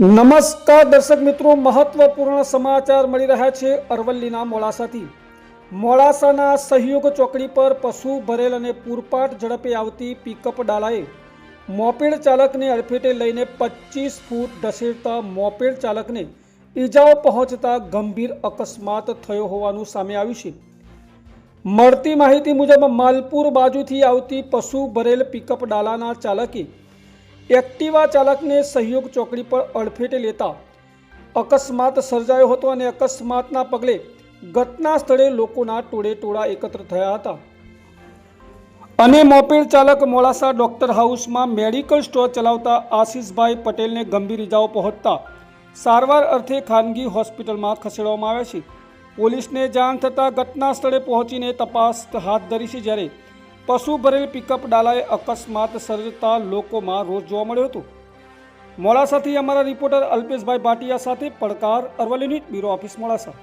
નમસ્કાર દર્શક મિત્રો, મહત્વપૂર્ણ સમાચાર મળી રહ્યા છે અરવલ્લીના મોડાસાથી. મોડાસાના સહયોગ ચોકડી પર પશુ ભરેલ અને પૂરપાટ ઝડપે આવતી પિકઅપ ડાલાએ મોપેડ ચાલકને અડફેટે લઈને પચીસ ફૂટ ઢસેડતા મોપેડ ચાલકને ઈજાઓ પહોંચતા ગંભીર અકસ્માત થયો હોવાનું સામે આવ્યું છે. મળતી માહિતી મુજબ, માલપુર બાજુથી આવતી પશુ ભરેલ પિકઅપ ડાલાના ચાલકે એક્ટિવા ચાલકને સહયોગ ચોકડી પર અડફેટે લેતા અકસ્માત સર્જાયો હતો અને અકસ્માતના પગલે ઘટના સ્થળે લોકોના ટોળે ટોળા એકત્ર થયા હતા. અને મોપેડ ચાલક મોડાસા ડોક્ટર હાઉસમાં મેડિકલ સ્ટોર ચલાવતા આશીષભાઈ પટેલને ગંભીર ઇજાઓ પહોંચતા સારવાર અર્થે ખાનગી હોસ્પિટલમાં ખસેડવામાં આવ્યા છે. પોલીસને જાણ થતાં ઘટના સ્થળે પહોંચીને તપાસ હાથ ધરી છે જ્યારે પશુ ભરેલ પિકઅપ ડાલાએ અકસ્માત સર્જતા લોકોમાં રોષ જોવા મળ્યો હતો. મોડાસાથી અમારા રિપોર્ટર અલ્પેશભાઈ ભાટિયા સાથે પડકાર Aravalli news bureau office Modasa.